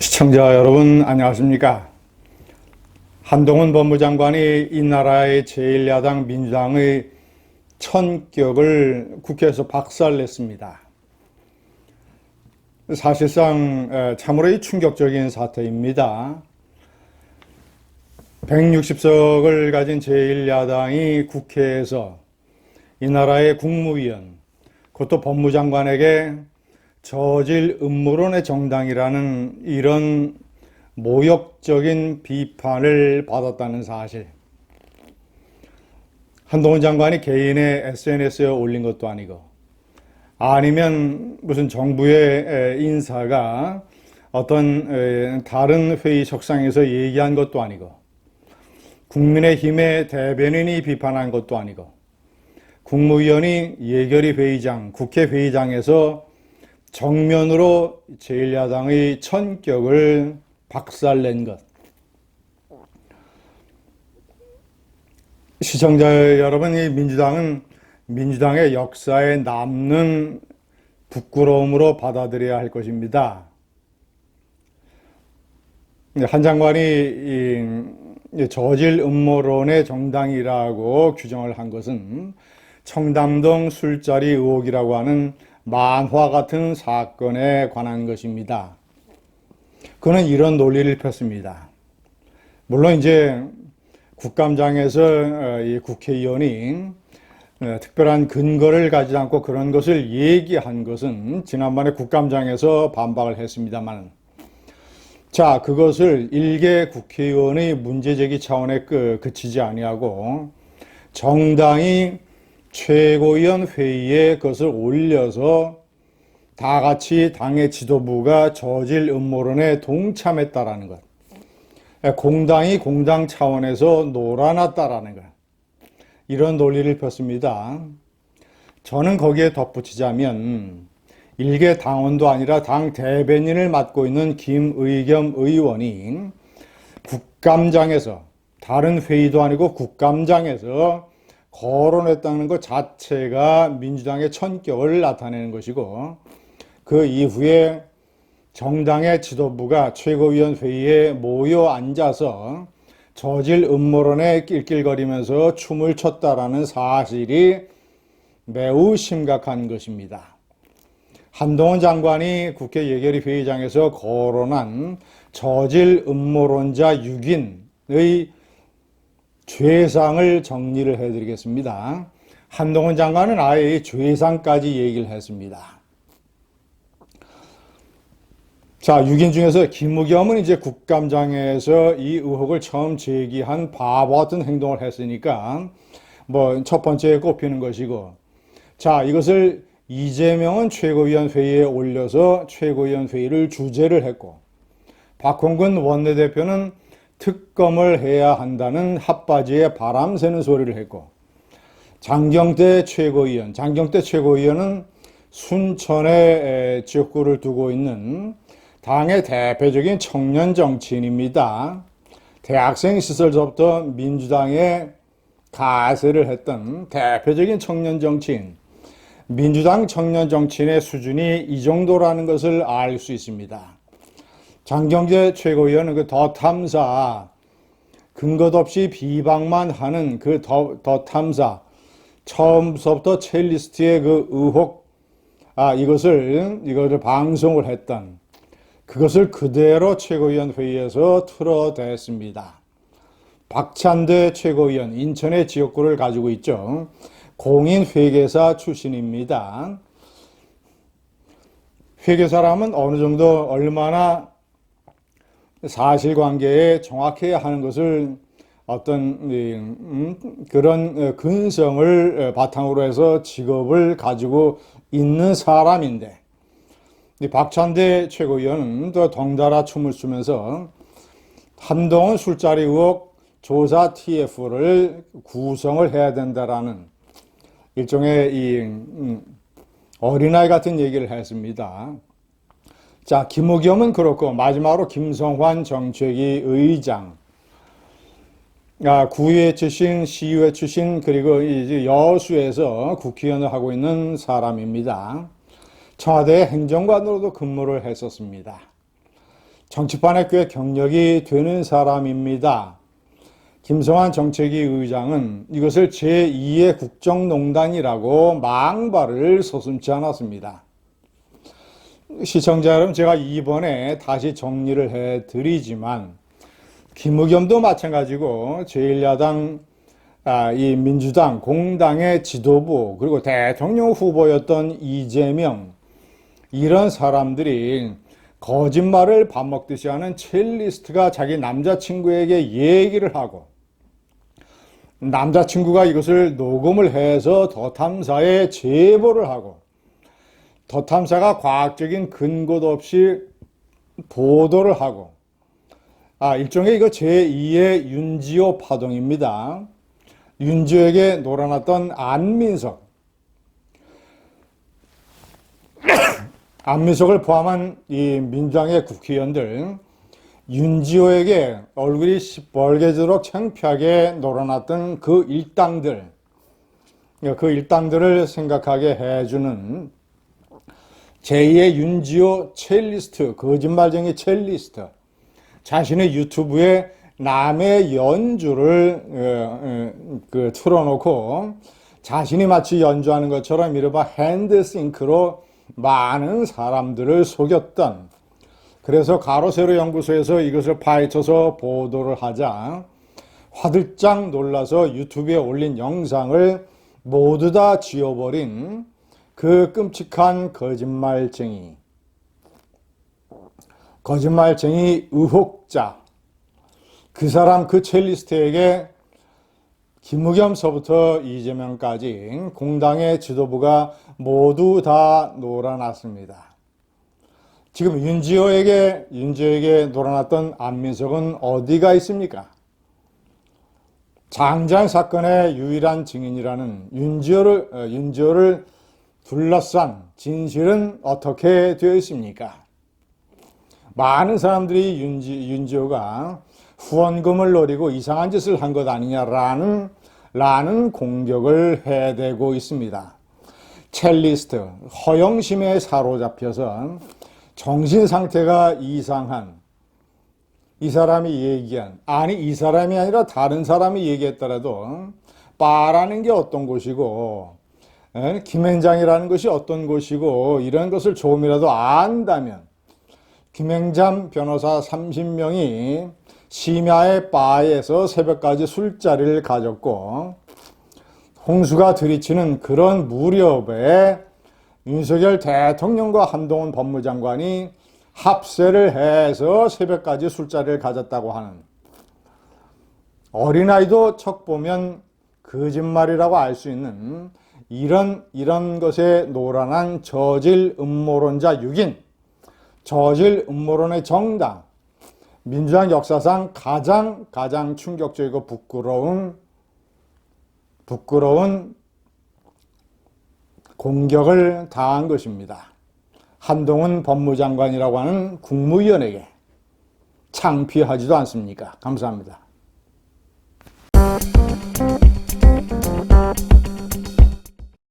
시청자 여러분 안녕하십니까? 한동훈 법무장관이 이 나라의 제1야당 민주당의 천격을 국회에서 박살냈습니다. 사실상 에, 참으로 이 충격적인 사태입니다. 160석을 가진 제1야당이 국회에서 이 나라의 국무위원, 그것도 법무장관에게 저질 음모론의 정당이라는 이런 모욕적인 비판을 받았다는 사실. 한동훈 장관이 개인의 SNS에 올린 것도 아니고, 아니면 무슨 정부의 인사가 어떤 다른 회의 석상에서 얘기한 것도 아니고, 국민의힘의 대변인이 비판한 것도 아니고, 국무위원이 예결위 회의장, 국회 회의장에서 정면으로 제1야당의 천격을 박살낸 것. 시청자 여러분, 이 민주당은 민주당의 역사에 남는 부끄러움으로 받아들여야 할 것입니다. 한 장관이 저질 음모론의 정당이라고 규정을 한 것은 청담동 술자리 의혹이라고 하는 만화 같은 사건에 관한 것입니다. 그는 이런 논리를 폈습니다. 물론 이제 국감장에서 어, 이 국회의원이 어, 특별한 근거를 가지지 않고 그런 것을 얘기한 것은 지난번에 국감장에서 반박을 했습니다만 자 그것을 일개 국회의원의 문제제기 차원에 그치지 아니하고 정당이 최고위원 회의에 그것을 올려서 다 같이 당의 지도부가 저질 음모론에 동참했다라는 것. 공당이 공당 차원에서 놀아났다라는 것. 이런 논리를 폈습니다. 저는 거기에 덧붙이자면 일개 당원도 아니라 당 대변인을 맡고 있는 김의겸 의원이 국감장에서 다른 회의도 아니고 국감장에서 거론했다는 것 자체가 민주당의 천격을 나타내는 것이고 그 이후에 정당의 지도부가 최고위원 회의에 모여 앉아서 저질 음모론에 낄낄거리면서 춤을 췄다라는 사실이 매우 심각한 것입니다. 한동훈 장관이 국회 예결위 회의장에서 거론한 저질 음모론자 6인의 죄상을 정리를 해드리겠습니다. 한동훈 장관은 아예 죄상까지 얘기를 했습니다. 자, 6인 중에서 김무겸은 이제 국감장에서 이 의혹을 처음 제기한 바보 같은 행동을 했으니까 뭐 첫 번째에 꼽히는 것이고 자, 이것을 이재명은 최고위원 회의에 올려서 최고위원 회의를 주재를 했고 박홍근 원내대표는 특검을 해야 한다는 핫바지에 바람 새는 소리를 했고 장경태 최고위원, 장경태 최고위원은 순천에 지역구를 두고 있는 당의 대표적인 청년 정치인입니다. 대학생 시절부터 민주당에 가세를 했던 대표적인 청년 정치인. 민주당 청년 정치인의 수준이 이 정도라는 것을 알 수 있습니다. 장경재 최고위원은 그 더 탐사, 근거 없이 비방만 하는 그 더, 더 탐사, 처음부터 첼리스트의 그 의혹, 아, 이것을, 이것을 방송을 했던, 그것을 그대로 최고위원 회의에서 틀어댔습니다. 박찬대 최고위원, 인천의 지역구를 가지고 있죠. 공인 회계사 출신입니다. 회계사라면 어느 정도 얼마나 사실관계에 정확해야 하는 것을 어떤 음, 그런 근성을 바탕으로 해서 직업을 가지고 있는 사람인데 박찬대 최고위원은 또 덩달아 춤을 추면서 한동훈 술자리 의혹 조사 TF를 구성을 해야 된다라는 일종의 이 음, 어린아이 같은 얘기를 했습니다. 자, 김우겸은 그렇고 마지막으로 김성환 정책위 의장, 아, 구의회 출신, 시의회 출신, 그리고 이제 여수에서 국회의원을 하고 있는 사람입니다. 청와대 행정관으로도 근무를 했었습니다. 정치판에 꽤 경력이 되는 사람입니다. 김성환 정책위 의장은 이것을 제2의 국정농단이라고 망발을 서슴지 않았습니다. 시청자 여러분, 제가 이번에 다시 정리를 해 드리지만, 김의겸도 마찬가지고, 제1야당, 아, 이 민주당, 공당의 지도부, 그리고 대통령 후보였던 이재명, 이런 사람들이 거짓말을 밥 먹듯이 하는 첼리스트가 자기 남자친구에게 얘기를 하고, 남자친구가 이것을 녹음을 해서 더 탐사에 제보를 하고, 더 탐사가 과학적인 근거도 없이 보도를 하고, 아, 일종의 이거 제2의 윤지호 파동입니다. 윤지호에게 놀아났던 안민석. 안민석을 포함한 이 민주당의 국회의원들, 윤지호에게 얼굴이 시뻘개지도록 창피하게 놀아났던 그 일당들, 그 일당들을 생각하게 해주는 제2의 윤지호 첼리스트, 거짓말쟁이 첼리스트, 자신의 유튜브에 남의 연주를 어, 어, 그 틀어놓고 자신이 마치 연주하는 것처럼 이른바 핸드싱크로 많은 사람들을 속였던. 그래서 가로세로 연구소에서 이것을 파헤쳐서 보도를 하자 화들짝 놀라서 유튜브에 올린 영상을 모두 다 지워버린 그 끔찍한 거짓말쟁이 거짓말쟁이 의혹자 그 사람 그 첼리스트에게 김우겸서부터 이재명까지 공당의 지도부가 모두 다 놀아났습니다. 지금 윤지호에게 윤지호에게 놀아났던 안민석은 어디가 있습니까? 장장 사건의 유일한 증인이라는 윤지호를 어, 윤지호를 둘러싼 진실은 어떻게 되어 있습니까? 많은 사람들이 윤지, 윤지호가 후원금을 노리고 이상한 짓을 한 것 아니냐라는 라는 공격을 해대고 있습니다. 첼리스트 허영심에 사로잡혀서 정신 상태가 이상한 이 사람이 얘기한 아니 이 사람이 아니라 다른 사람이 얘기했더라도 바라는 게 어떤 곳이고 에? 김행장이라는 것이 어떤 곳이고 이런 것을 조금이라도 안다면 김행장 변호사 30명이 심야의 바에서 새벽까지 술자리를 가졌고 홍수가 들이치는 그런 무렵에 윤석열 대통령과 한동훈 법무장관이 합세를 해서 새벽까지 술자리를 가졌다고 하는 어린아이도 척 보면 거짓말이라고 알 수 있는 이런 이런 것에 노란한 저질 음모론자 6인 저질 음모론의 정당 민주당 역사상 가장 가장 충격적이고 부끄러운 부끄러운 공격을 당한 것입니다. 한동훈 법무장관이라고 하는 국무위원에게 창피하지도 않습니까? 감사합니다.